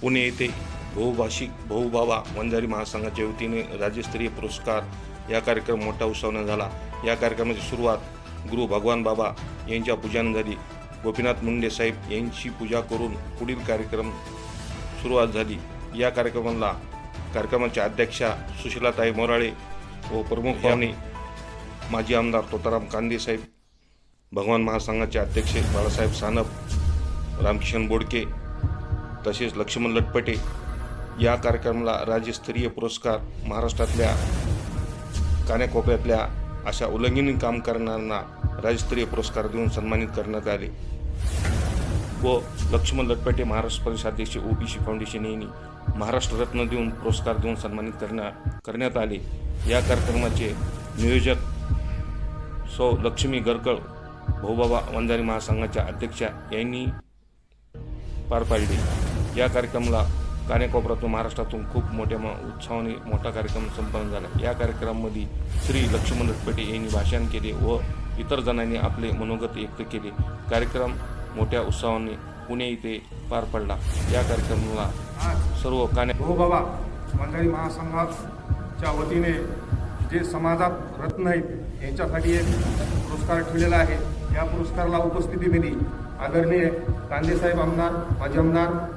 पुणे येथे बहुभाषिक बहुभावा वंजारी महासंघाच्या वतीने राज्यस्तरीय पुरस्कार या कार्यक्रम मोठा उत्सवाने झाला. या कार्यक्रमाची सुरुवात गुरु भगवान बाबा यांच्या पूजाने झाली गोपीनाथ मुंडे साहेब यांची पूजा करून पुढील कार्यक्रम सुरुवात झाली. या कार्यक्रमाला कार्यक्रमाच्या अध्यक्षा सुशीलाताई मोराळे व प्रमुख पाहुणे माजी आमदार तोताराम कांदे साहेब भगवान महासंघाचे अध्यक्ष बाळासाहेब सानप रामकिशन बोडके तसेच लक्ष्मण लटपटे या कार्यक्रमाला राज्यस्तरीय पुरस्कार महाराष्ट्रातल्या कान्याकोपऱ्यातल्या अशा उल्लंघनीय काम करणाऱ्यांना राज्यस्तरीय पुरस्कार देऊन सन्मानित करण्यात आले. व लक्ष्मण लटपटे महाराष्ट्र प्रदेशाध्यक्ष ओबीसी फाउंडेशन यांनी महाराष्ट्र रत्न देऊन पुरस्कार देऊन सन्मानित करण्या करण्यात आले. या कार्यक्रमाचे नियोजक सौ लक्ष्मी गरकळ भाऊबाबा वंजारी महासंघाच्या अध्यक्षा यांनी पार पाडली. या कार्यक्रमाला कानेकोपऱ्यातून महाराष्ट्रातून खूप मोठ्या म- उत्साहाने मोठा कार्यक्रम संपन्न झाला. या कार्यक्रमामध्ये श्री लक्ष्मण लटपटे यांनी भाषण केले व इतर जणांनी आपले मनोगत व्यक्त केले. कार्यक्रम मोठ्या उत्साहाने पुणे इथे पार पडला. या कार्यक्रमाला सर्व काने हो बाबा मंडळी महासंघाच्या वतीने जे समाजात रत्न आहेत यांच्यासाठी एक पुरस्कार ठेवलेला आहे. या पुरस्काराला उपस्थिती दिली आदरणीय कांदेसाहेब आमदार माजी आमदार